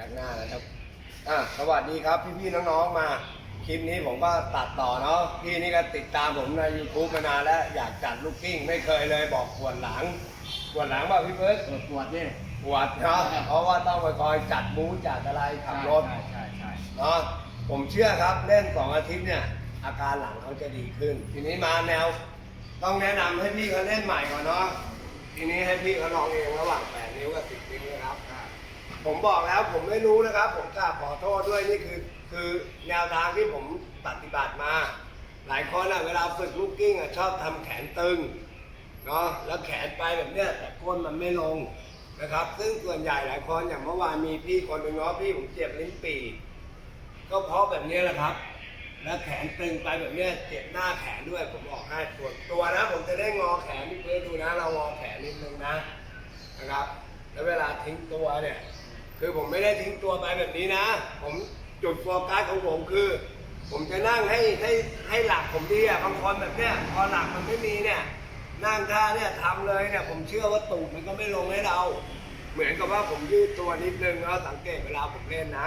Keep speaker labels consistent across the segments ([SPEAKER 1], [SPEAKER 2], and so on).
[SPEAKER 1] จากหน้านะครับอะสวัสดีครับพี่ๆน้องๆมา คลิปนี้ผมก็ตัดต่อเนาะพี่นี่ก็ติดตามผมใน YouTube มานานแล้วอยากจัดลูกกิ้งไม่เคยเลยบอกปวดหลังปวดหลังเปล่าพี่เบิร์ด
[SPEAKER 2] ปวดปวดนี่
[SPEAKER 1] ปวดเนาะเพราะว่าต้องไปคอยจัดบูธจัดอะไรขับรถ
[SPEAKER 2] ใช่ใช่ใช่
[SPEAKER 1] เนาะผมเชื่อครับเล่นสองอาทิตย์เนี่ยอาการหลังเขาจะดีขึ้น ทีนี้มาแนว ต้องแนะนำให้พี่เขาเล่นใหม่ก่อนเนาะทีนี้ให้พี่เขาลองเองระหว่างแปดนิ้วกับสิบนิ้วนะครับ ผมบอกแล้วผมไม่รู้นะครับ ผมกราบขอโทษด้วยนี่คือ คือแนวทางที่ผมปฏิบัติมา หลายคนอะเวลาฝึกลูกกิ้งอะชอบทำแขนตึงเนาะแล้วแขนไปแบบเนี้ยแต่ก้นมันไม่ลงนะครับ ซึ่งส่วนใหญ่หลายคนอย่างเมื่อวานมีพี่คนหนึ่งเนาะพี่ผมเจ็บลิ้นปี่ก็เพราะแบบนี้แหละครับ แล้วแขนตึงไปแบบเนี้ยเจ็บหน้าแขนด้วยผมบอกให้ส่วนตัวนะ ผมจะได้งอแขนพี่เพื่อนดูนะ เรางอแขนนิดนึงนะนะครับ แล้วเวลาทิ้งตัวเนี่ย คือผมไม่ได้ทิ้งตัวไปแบบนี้นะ ผมจุดโฟกัสของผมคือ ผมจะนั่งให้ให้ให้หลักผมดีอะบางคนแบบเนี้ยพอหลักมันไม่มีเนี่ยนั่งท่าเนี่ยทำเลยเนี่ยผมเชื่อว่าตูดมันก็ไม่ลงให้เรา เหมือนกับว่าผมยืดตัวนิดนึงแล้วสังเกตเวลาผมเล่นนะ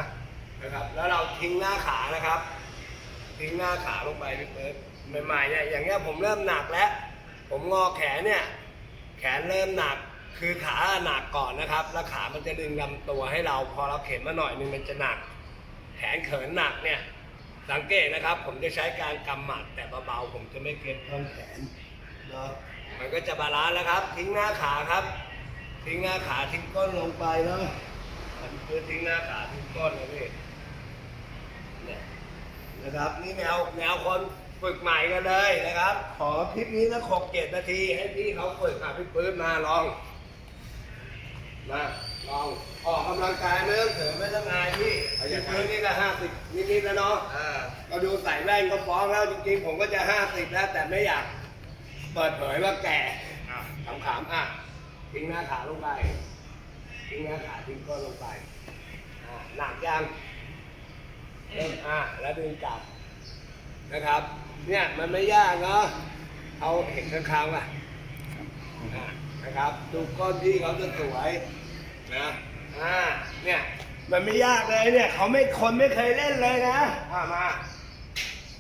[SPEAKER 1] นะครับ แล้วเราทิ้งหน้าขานะครับ ทิ้งหน้าขาลงไปเปิดใหม่ๆเนี่ยอย่างเงี้ยผมเริ่มหนักแล้ว ผมงอแขนเนี่ย แขนเริ่มหนัก คือขาหนักก่อนนะครับ แล้วขามันจะดึงลำตัวให้เรา พอเราเข็นมาหน่อยนึงมันจะหนัก แขนเขินหนักเนี่ย สังเกตนะครับ ผมจะใช้การกำหมัดแต่เบาๆ ผมจะไม่เก็บท่อนแขนเนาะ มันก็จะบาลานซ์แล้วครับ ทิ้งหน้าขาครับ ทิ้งหน้าขาทิ้งก้นลงไปเนาะคือทิ้งหน้าขาทิ้งก้นนะพี่เนี่ยนะครับ นี่แนวแนวคนฝึกใหม่กันเลยนะครับ ขอคลิปนี้นะหกเจ็ดนาที ให้พี่เขาฝึกอะพี่ปื้นมาลอง มาลองออกกำลังกายไม่ต้องเถิไม่ต้องอายพี่พี่ปื้นนี่ก็ห้าสิบนิดๆแล้วเนาะ
[SPEAKER 2] อ่า
[SPEAKER 1] เราดูใส่แว่นก็ฟ้องแล้วจริงๆผมก็จะห้าสิบแล้วแต่ไม่อยากเปิดเผยว่าแก่
[SPEAKER 2] อ่า
[SPEAKER 1] ขำๆอะทิ้งหน้าขาลงไปทิ้งหน้าขาทิ้งก้นลงไปอ่าหนักยังเริ่มอะแล้วดึงกลับนะครับ เนี่ยมันไม่ยากเนาะเอาเห็นข้างๆป่ะอะนะครับ ดูก้นที่เขาจะสวย นะอ่าเนี่ยมันไม่ยากเลยเนี่ยเขาไม่คนไม่เคยเล่นเลยนะอ่ามา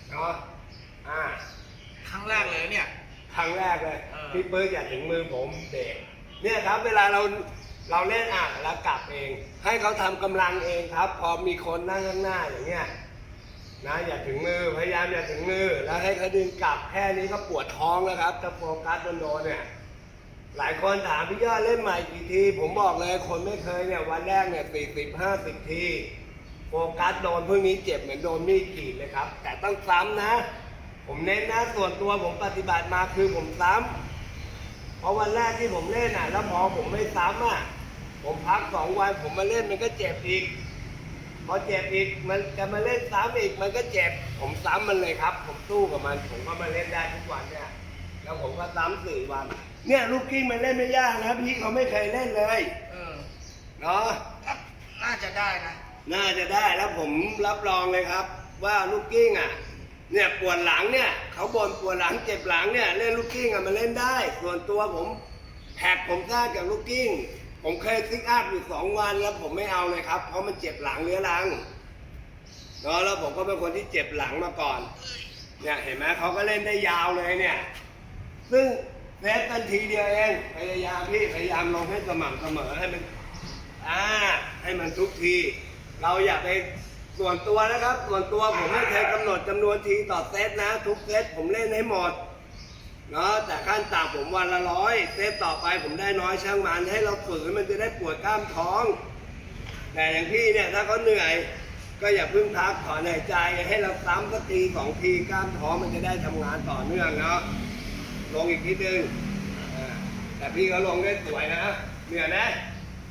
[SPEAKER 1] เนาะอ่า
[SPEAKER 2] ครั้งแรกเลยเนี่ย
[SPEAKER 1] ครั้งแรกเลย
[SPEAKER 2] เออ
[SPEAKER 1] พี่ปื้นอย่าถึงมือผมเด็กเนี่ยครับเวลาเราเราเล่นอะแล้วกลับเอง ให้เขาทำกำลังเองครับ พอมีคนนั่งข้างหน้าอย่างเงี้ยนะอย่าถึงมือพยายามอย่าถึงมือแล้วให้เขาดึงกลับแค่นี้ก็ปวดท้องแล้วครับถ้าโฟกัสโดนๆเนี่ย หลายคนถามพี่ยอดเล่นใหม่กี่ที ผมบอกเลยคนไม่เคยเนี่ยวันแรกเนี่ยสี่สิบห้าสิบที โฟกัสโดนพวกนี้เจ็บเหมือนโดนมีดกรีดเลยครับ แต่ต้องซ้ำนะ ผมเน้นนะส่วนตัวผมปฏิบัติมาคือผมซ้ำเพราะวันแรกที่ผมเล่นอะ แล้วพอผมไม่ซ้ำอะผมพักสองวันผมมาเล่นมันก็เจ็บอีกพอเจ็บอีกมันจะมาเล่นซ้ำอีกมันก็เจ็บ ผมซ้ำมันเลยครับ ผมสู้กับมัน ผมก็มาเล่นได้ทุกวันเนี่ย แล้วผมก็ซ้ำสี่วัน เนี่ยลูกกิ้งมันเล่นไม่ยากนะพี่เขาไม่เคยเล่นเลย
[SPEAKER 2] เออ
[SPEAKER 1] เนาะ
[SPEAKER 2] น่าจะได้นะ
[SPEAKER 1] น่าจะได้แล้วผมรับรองเลยครับ ว่าลูกกิ้งอะ เนี่ยปวดหลังเนี่ยเขาบ่นปวดหลังเจ็บหลังเนี่ยเล่นลูกกิ้งอะมันเล่นได้ ส่วนตัวผมแหกผมสร้างจากลูกกิ้ง ผมเคยซิกอัพอยู่สองวันแล้วผมไม่เอาเลยครับ เพราะมันเจ็บหลังเรื้อรังเนาะแล้วผมก็เป็นคนที่เจ็บหลังมาก่อน เนี่ยเห็นไหมเขาก็เล่นได้ยาวเลยเนี่ย ซึ่ง เซฟกันทีเดียวเอง พยายามพี่พยายามลงให้สม่ำเสมอให้มันอ่าให้มันทุกที เราอย่าไปส่วนตัวนะครับ ส่วนตัวผมไม่เคยกำหนดจำนวนทีต่อเซตนะ ทุกเซตผมเล่นให้หมดเนาะแต่ขั้นต่ำผมวันละร้อยเซตต่อไปผมได้น้อยช่างมัน ให้เราฝืนมันจะได้ปวดกล้ามท้อง แต่อย่างพี่เนี่ยถ้าเขาเหนื่อย ก็อย่าพิ่งพักถอนหายใจให้เราซ้ำสักทีสองทีกล้ามท้องมันจะได้ทำงานต่อเนื่องเนาะลงอีกทีนึงอ่า แต่พี่เขาลงได้สวยนะ เหนื่อยนะ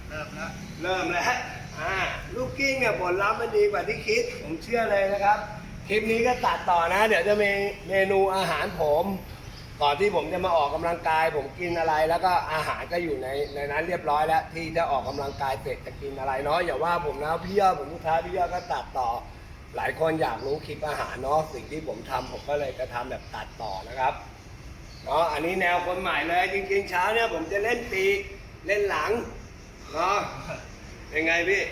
[SPEAKER 2] เริ่มแล้ว
[SPEAKER 1] เริ่มแล้วอ่าลูกกิ้งเนี่ยผลลัพธ์มันดีกว่าที่คิด ผมเชื่อเลยนะครับ คลิปนี้ก็ตัดต่อนะ เดี๋ยวจะมีเมนูอาหารผมก่อนที่ผมจะมาออกกำลังกาย ผมกินอะไร แล้วก็อาหารก็อยู่ในในนั้นเรียบร้อยแล้ว ที่จะออกกำลังกายเสร็จจะกินอะไรเนาะอย่าว่าผมนะพี่ยอดผมลูกค้าพี่ยอดก็ตัดต่อ หลายคนอยากรู้คลิปอาหารเนาะสิ่งที่ผมทำผมก็เลยจะทำแบบตัดต่อนะครับ เนาะอันนี้แนวคนใหม่เลย จริงๆเช้าเนี่ยผมจะเล่นปีกเล่นหลังเนาะเป็นไงพี่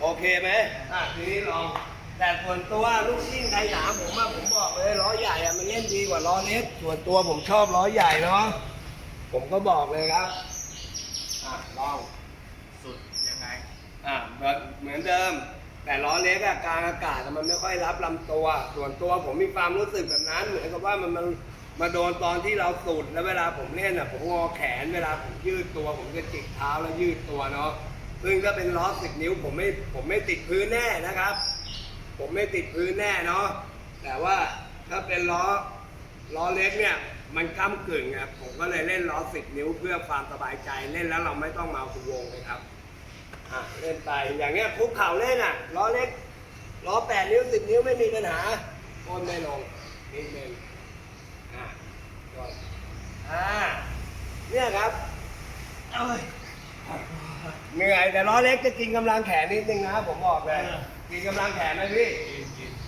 [SPEAKER 1] โอเคไหมอะทีนี้ลอง แต่ส่วนตัวลูกชิ่งไทยหนามผมว่าผมบอกเลยล้อใหญ่อะมันเล่นดีกว่าล้อเล็กส่วนตัวผมชอบล้อใหญ่เนาะผมก็บอกเลยครับอะลอง
[SPEAKER 2] สุดยังไง
[SPEAKER 1] อะเหมือนเหมือนเดิม แต่ล้อเล็กอะกลางอากาศอะมันไม่ค่อยรับลำตัว ส่วนตัวผมมีความรู้สึกแบบนั้น เหมือนกับว่ามันมัน มาโดนตอนที่เราสูดแล้วเวลาผมเล่นอะผมงอแขนเวลาผมยืดตัว ผมจะจิกเท้าแล้วยืดตัวเนาะซึ่งถ้าเป็นล้อสิบนิ้วผมไม่ผมไม่ติดพื้นแน่นะครับ ผมไม่ติดพื้นแน่เนาะแต่ว่าถ้าเป็นล้อล้อเล็กเนี่ยมันก้ากึ่งครับผมก็เลยเล่นล้อสิบนิ้วเพื่อความสบายใจเล่นแล้วเราไม่ต้องมาคุวงเลยครับอะเล่นไปอย่างเงี้ยคุกเข่าเล่นอะล้อเล็กล้อแปดนิ้วสิบนิ้วไม่มีปัญหาโอนไม่ลงนิดนึง อนอ่าเนี่ยครับเอ้ยเหนื่อยแต่ล้อเล็กจะกินกำลังแขนนิดนึงนะผมบอกเลย
[SPEAKER 2] เออ
[SPEAKER 1] กินกำลังแขนนะพี่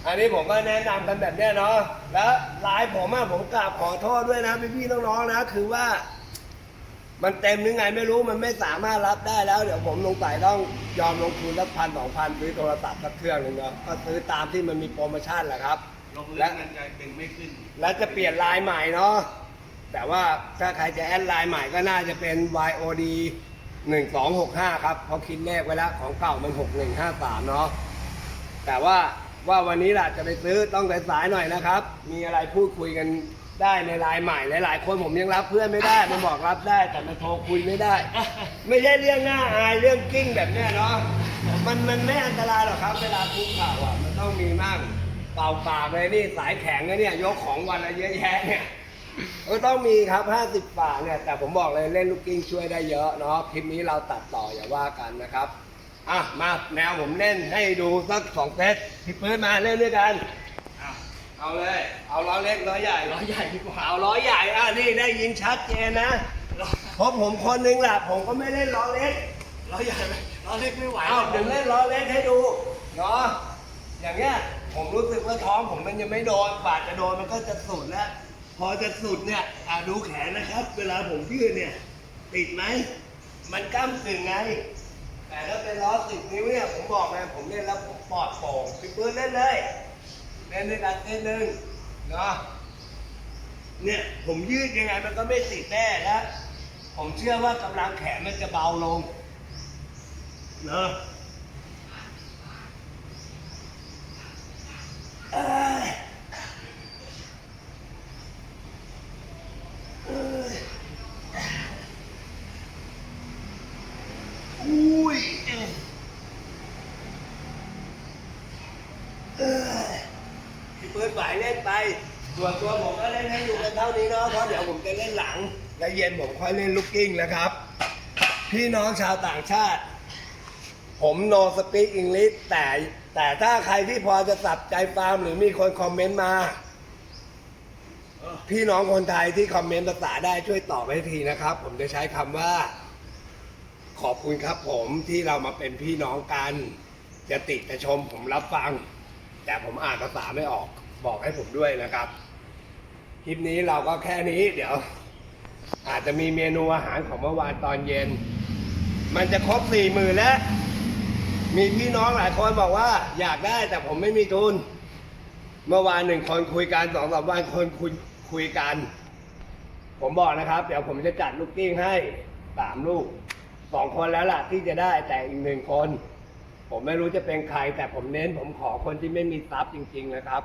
[SPEAKER 1] อันนี้ผมก็แนะนำกันแบบเนี้ยเนาะแล้วลายผมอะผมกราบขอโทษด้วยนะพี่ๆน้องๆนะ คือว่า มันเต็มหรือไงไม่รู้มันไม่สามารถรับได้แล้ว เดี๋ยวผมลงไปต้องยอมลงทุนสักพันสองพันซื้อโทรศัพท์สักเครื่องหนึ่งเนาะก็ซื้อตามที่มันมีโปรโมชั่นแหละครับ
[SPEAKER 2] ลง
[SPEAKER 1] และ
[SPEAKER 2] เล่นมันจะดึงไม่ขึ้น
[SPEAKER 1] แล้วจะเปลี่ยนลายใหม่เนาะแต่ว่าถ้าใครจะแอดไลน์ใหม่ก็น่าจะเป็น YOD 1265 ครับเพราะคิดเลขไว้แล้วของเก่ามัน 6153 เนาะแต่ว่าว่าวันนี้แหละจะไปซื้อต้องสายๆหน่อยนะครับ มีอะไรพูดคุยกันได้ในไลน์ใหม่หลายๆคนผมยังรับเพื่อนไม่ได้มันบอกรับได้แต่มันโทรคุยไม่ได้ ไม่ใช่เรื่องหน้าอายเรื่องกิ้งแบบเนี้ยเนาะมันมันไม่อันตรายหรอกครับ เวลาคุกเข่าอะมันต้องมีมั่ง เป่าปากเลยนี่สายแข็งนะเนี่ยยกของวันละเยอะแยะเนี่ยก็ต้องมีครับ 50 บาทเนี่ยแต่ผมบอกเลยเล่นลูกกิ้งช่วยได้เยอะเนาะคลิปนี้เราตัดต่ออย่าว่ากันนะครับอะมาแนวผมเล่นให้ดูสักสองเซตพี่ปื้นมาเล่นด้วยกัน
[SPEAKER 2] อะ
[SPEAKER 1] เอาเลย เอาล้อเล็กล้อใหญ่
[SPEAKER 2] ล้อใหญ่ดีกว่า
[SPEAKER 1] เอาล้อใหญ่อะนี่ได้ยินชัดเจนนะ
[SPEAKER 2] ล้อ
[SPEAKER 1] เพราะผมคนนึงแหละผมก็ไม่เล่นล้อเล็ก
[SPEAKER 2] ล้อใหญ่ไหมล้อเล็กไม่ไหว
[SPEAKER 1] เอาผมเล่นล้อเล็กให้ดูเนาะอย่างเงี้ย ผมรู้สึกว่าท้องผมมันยังไม่โดนกว่าจะโดนมันก็จะสุดแล้ว พอจะสุดเนี่ยอะดูแขนนะครับ เวลาผมยืดเนี่ย ติดไหม มันก้ามกึ่งไง แต่ถ้าเป็นล้อสิบนิ้วเนี่ยผมบอกเลยผมเล่นแล้วผมปลอดโปร่งพี่ปืนเล่นเลยเล่นด้วยกันเส้นหนึ่งเนาะเนี่ยผมยืดยังไงมันก็ไม่ติดแน่แล้วผมเชื่อว่ากำลังแขนมันจะเบาลงเนาะเอ้ยเอ้ยอุ้ยเอ้ยเอ้ยพี่เปิดไหวเล่นไป ส่วนตัวผมก็เล่นให้ดูกันเท่านี้เนาะเพราะเดี๋ยวผมจะเล่นหลังแล้วเย็นผมค่อยเล่นลูกกิ้งนะครับ พี่น้องชาวต่างชาติ ผม no speak English แต่แต่ถ้าใครที่พอจะสับใจฟาร์มหรือมีคนคอมเมนต์มา พี่น้องคนไทยที่คอมเมนต์ภาษาได้ช่วยตอบให้ทีนะครับ ผมจะใช้คำว่า ขอบคุณครับผมที่เรามาเป็นพี่น้องกัน จะติจะชมผมรับฟัง แต่ผมอ่านภาษาไม่ออกบอกให้ผมด้วยนะครับ คลิปนี้เราก็แค่นี้ เดี๋ยว อาจจะมีเมนูอาหารของเมื่อวานตอนเย็น มันจะครบสี่หมื่นแล้ว มีพี่น้องหลายคนบอกว่า อยากได้แต่ผมไม่มีทุน เมื่อวานหนึ่งคนคุยกันสองสามวันคนคุยคุยกัน ผมบอกนะครับ เดี๋ยวผมจะจัดลูกกิ้งให้สามลูกสองคนแล้วล่ะที่จะได้แต่อีกหนึ่งคน ผมไม่รู้จะเป็นใคร แต่ผมเน้นผมขอคนที่ไม่มีทรัพย์จริง ๆ นะครับ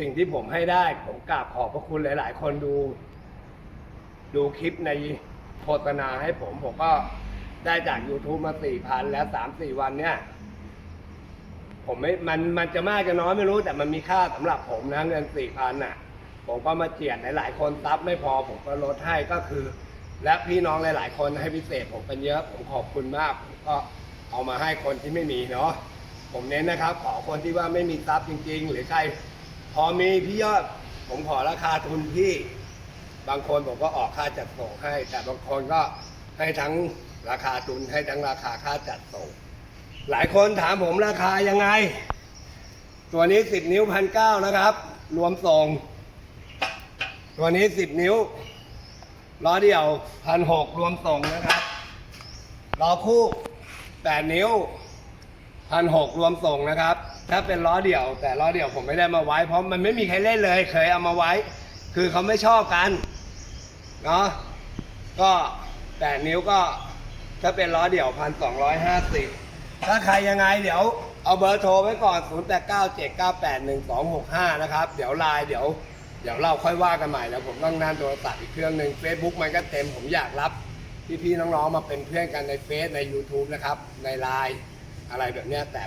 [SPEAKER 1] สิ่งที่ผมให้ได้ ผมกราบขอบพระคุณหลาย ๆ คนดู ดูคลิปในโฆษณาให้ผม ผมก็ได้จาก YouTube มาสี่พันแล้วสามสี่วันเนี่ย ผมไม่ มัน มันจะมากจะน้อยไม่รู้ แต่มันมีค่าสำหรับผมนะเงินสี่พันน่ะ ผมก็มาเจียดหลาย ๆ คนซับไม่พอ ผมก็ลดให้ก็คือ และพี่น้องหลาย ๆ คนให้พิเศษ ผมเป็นเยอะ ผมขอบคุณมาก ผมก็เอามาให้คนที่ไม่มีเนาะ ผมเน้นนะครับ ขอคนที่ว่าไม่มีทรัพย์จริง ๆ หรือใคร พอมีพี่ยอดผมขอราคาทุนพี่ บางคนผมก็ออกค่าจัดส่งให้ แต่บางคนก็ให้ทั้งราคาทุนให้ทั้งราคาค่าจัดส่ง หลายคนถามผมราคายังไง ตัวนี้สิบนิ้วพันเก้านะครับ รวมส่ง ตัวนี้สิบนิ้วล้อเดี่ยวพันหกรวมส่งนะครับล้อคู่แปดนิ้วพันหกรวมส่งนะครับ ถ้าเป็นล้อเดี่ยว แต่ล้อเดี่ยวผมไม่ได้มาไว้ เพราะมันไม่มีใครเล่นเลย เคยเอามาไว้ คือเขาไม่ชอบกันเนาะก็แปดนิ้วก็ถ้าเป็นล้อเดี่ยวพันสองร้อยห้าสิบถ้าใครยังไงเดี๋ยวเอาเบอร์โทรไว้ก่อน 0 8 9 7 9 8 1 2 6 5 นะครับ เดี๋ยวไลน์เดี๋ยว เดี๋ยวเราค่อยว่ากันใหม่แล้วผมต้องนั่นโทรศัพท์อีกเครื่องหนึ่ง Facebook มันก็เต็มผมอยากรับ พี่ๆน้องๆมาเป็นเพื่อนกันในเฟซใน YouTube นะครับ ในไลน์อะไรแบบนี้แต่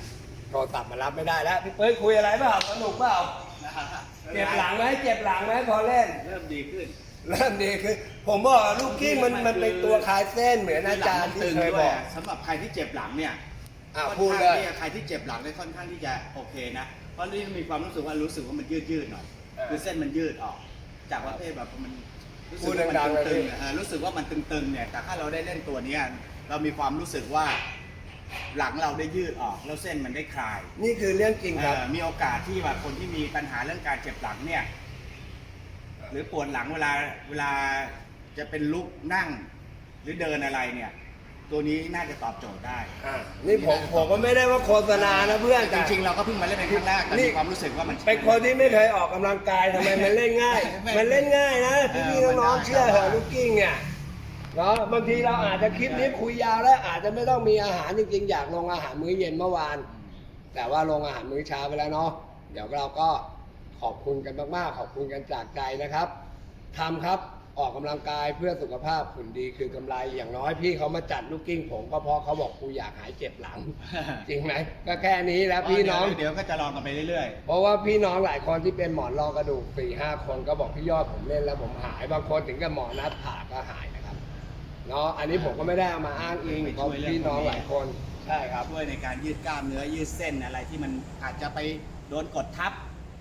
[SPEAKER 1] โทรศัพท์มารับไม่ได้แล้วพี่เปิ้ลคุยอะไรเปล่าสนุกเปล่าเจ็บหลังไหมเจ็บหลังไหมพอเล่น
[SPEAKER 2] เริ่มดีขึ้น
[SPEAKER 1] เริ่มดีคือ ผมบอกลูกกิ้งมันมันเป็นตัวคลายเส้นเหมือนอาจารย์ที่เคยบอก
[SPEAKER 3] สำหรับใครที่เจ็บหลังเนี่ย
[SPEAKER 1] อะ
[SPEAKER 3] ค่อน
[SPEAKER 1] พูด
[SPEAKER 3] ข้าง
[SPEAKER 1] เลย
[SPEAKER 3] ที่จะใครที่เจ็บหลังเนี่ยค่อนข้างที่จะโอเคนะเพราะนี่มีความรู้สึกว่ารู้สึกว่ามันยืดยืดๆหน่อย
[SPEAKER 1] เออ
[SPEAKER 3] คือเส้นมันยืดออก จากประเภทแบบมันรู้สึ
[SPEAKER 1] พู
[SPEAKER 3] ก
[SPEAKER 1] ด
[SPEAKER 3] ว่ามัน
[SPEAKER 1] ดังๆเลย
[SPEAKER 3] ตึ
[SPEAKER 1] พี่
[SPEAKER 3] งๆอะเออรู้สึกว่ามันตึงๆเนี่ยแต่ถ้าเราได้เล่นตัวเนี้ยเรามีความรู้สึกว่า หลังเราได้ยืดออกแล้วเส้นมันได้คลาย
[SPEAKER 1] นี่คือเรื่องจริงครับ
[SPEAKER 3] เอ่อมีโอกาสที่ว่าคนที่มีปัญหาเรื่องการเจ็บหลังเนี่ย หรือปวดหลังเวลาเวลาจะเป็นลุกนั่ง หรือเดินอะไรเนี่ย ตัวนี้น่าจะตอบโจทย์ได้
[SPEAKER 1] อะนี่ผมผมก็ไม่ได้ว่าโฆษณานะเพื่อน
[SPEAKER 3] จ
[SPEAKER 1] แต่
[SPEAKER 3] ริงๆ เราก็เพิ่งมาเล่นเป็นครั้งแรกแต่
[SPEAKER 1] นี่
[SPEAKER 3] มีความรู้สึกว่ามัน
[SPEAKER 1] เป็นคนที่ไม่เคยออกกำลังกายทำไมมันเล่นง่าย
[SPEAKER 3] ไม่
[SPEAKER 1] มันเล่นง่ายนะ
[SPEAKER 3] เออ
[SPEAKER 1] พี่
[SPEAKER 3] มัน
[SPEAKER 1] ๆน้อง
[SPEAKER 3] ได้
[SPEAKER 1] ๆเชื่อเหอะลูกกิ้งเนี่ย เนาะบางทีเราอาจจะคลิปนี้คุยยาวแล้วอาจจะไม่ต้องมีอาหารจริงๆ อยากลงอาหารมื้อเย็นเมื่อวาน แต่ว่าลงอาหารมื้อเช้าไปแล้วเนาะเดี๋ยวเราก็ขอบคุณกันมากๆ ขอบคุณกันจากใจนะครับทำครับออกกำลังกายเพื่อสุขภาพหุ่นดีคือกำไรอย่างน้อยพี่เขามาจัดลูกกิ้งผมก็เพราะเขาบอกกูอยากหายเจ็บหลัง จริงไหมก็แค่นี้แล้วพี่น้อง
[SPEAKER 3] เดี๋ยวก็จะลองกันไปเรื่อย
[SPEAKER 1] เพราะว่าพี่น้องหลายคนที่เป็นหมอนรองกระดูกสี่ห้าคนก็บอกพี่ยอดผมเล่นแล้วผมหายบางคนถึงกับหมอนัดผ่าก็หายนะครับ เนาะอันนี้ผมก็ไม่ได้เอามาอ้างอิงเพราะพี่น้องหลายคนใช่ครับ
[SPEAKER 3] ๆช่วยในการยืดกล้ามเนื้อยืดเส้นอะไรที่มันอาจจะไปโดนกดทับ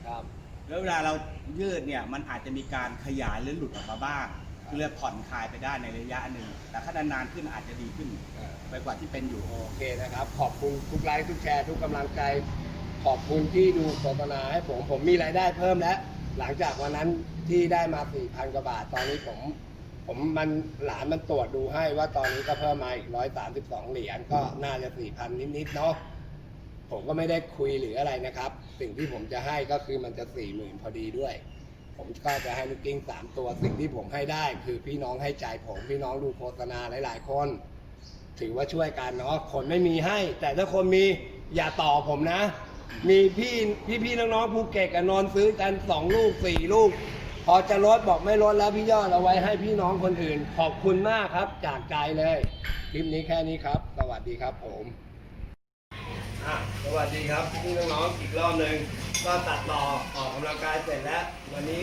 [SPEAKER 1] ครับ
[SPEAKER 3] แล้วเวลาเรายืดเนี่ยมันอาจจะมีการขยายหรือหลุดออกมาบ้างคือเรียกผ่อนคลายไปได้ในระยะหนึ่งแต่ถ้านานๆขึ้นอาจจะดีขึ้น
[SPEAKER 1] เออ
[SPEAKER 3] ไปกว่าที่เป็นอยู่
[SPEAKER 1] โอเคนะครับ ขอบคุณทุกไลค์ทุกแชร์ทุกกำลังใจ ขอบคุณที่ดูโฆษณาให้ผมผมมีรายได้เพิ่มแล้ว หลังจากวันนั้นที่ได้มา4,000กว่าบาทตอนนี้ผม ผมมันหลานมันตรวจดูให้ว่าตอนนี้ก็เพิ่มมาอีก132เหรียญก็น่าจะ4,000นิดๆเนาะผมก็ไม่ได้คุยหรืออะไรนะครับ สิ่งที่ผมจะให้ก็คือมันจะ40,000พอดีด้วย ผมก็จะให้ลูกกิ้งสามตัวสิ่งที่ผมให้ได้ คือพี่น้องให้ใจผมพี่น้องดูโฆษณาหลาย ๆ คน ถือว่าช่วยกันเนาะคนไม่มีให้ แต่ถ้าคนมีอย่าต่อผมนะ มีพี่พี่พี่น้องๆภูเก็ตกับนอนซื้อกันสองลูกสี่ลูก พอจะลดบอกไม่ลดแล้วพี่ยอดเอาไว้ให้พี่น้องคนอื่น ขอบคุณมากครับ จากใจเลย คลิปนี้แค่นี้ครับ สวัสดีครับผมอะสวัสดีครับพี่น้องๆอีกรอบหนึ่งก็ตัดต่อออกกำลังกายเสร็จแล้ว วันนี้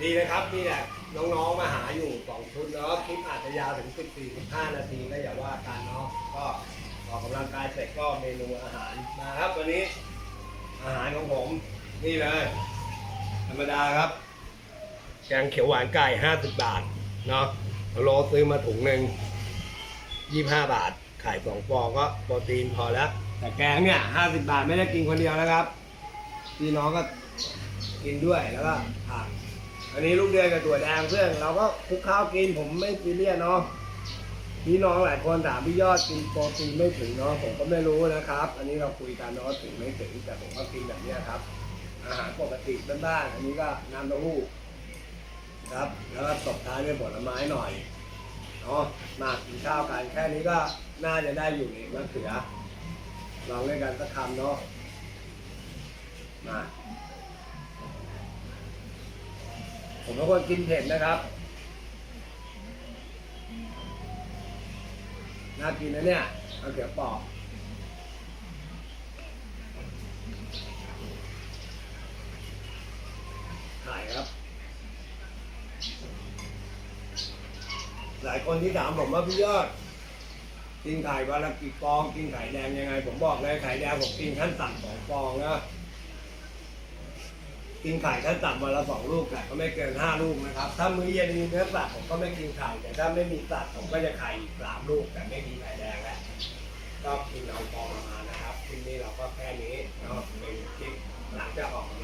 [SPEAKER 1] ดีนะครับนี่แหละน้องๆมาหาอยู่สองชุดแล้วคลิปอาจจะยาวถึง 14 15 นาทีก็อย่าว่ากันเนาะก็ออกกำลังกายเสร็จก็เมนูอาหารมาครับวันนี้ อาหารของผมนี่เลย รรมดาครับแกงเขียวหวานไก่50บาท เนาะโลซื้อมาถุงหนึ่ง25บาทข่สองฟองก็โปรตีนพอแล้ว แต่แกงเนี่ย50บาทไม่ได้กินคนเดียวนะครับ พี่น้องก็กินด้วยแล้วก็ผักอันนี้ลูกเดือยกับตัวแดงเพื่อนเราก็คลุกข้าวกินผมไม่ซีเรียสเนาะพี่น้องหลายคนถามพี่ยอดกินโปรตีนไม่ถึงเนาะผมก็ไม่รู้นะครับ อันนี้เราคุยกันเนาะถึงไม่ถึงแต่ผมก็กินแบบนี้ครับ อาหารปกติบ้านๆอันนี้ก็น้ำเต้าหู้ครับ แล้วก็ตบท้ายด้วยผลไม้หน่อยเนาะมากินข้าวกันแค่นี้ก็น่าจะได้อยู่ในมะเขือลองเล่นกันสักคำเนาะมาผมเป็นคนกินเผ็ดนะครับ น่ากินนะเนี่ยเอาเขียวปอกายครับ หลายคนที่ถามผมว่าพี่ยอดกินไข่วันละกี่ฟองกินไข่แดงยังไง ผมบอกเลยไข่แดงผมกินขั้นต่ำสองฟองนะกินไข่ขั้นต่ำวันละสองลูกแต่ก็ไม่เกินห้าลูกนะครับ ถ้ามื้อเย็นมีเนื้อสัตว์ผมก็ไม่กินไข่แต่ถ้าไม่มีสัตว์ผมก็จะไข่สามลูกแต่ไม่มีไข่แดงแล้วก็กินเอาพอประมาณนะครับคลิปนี้เราก็แค่นี้เนาะเป็นคลิปหลังจากออกกำลัง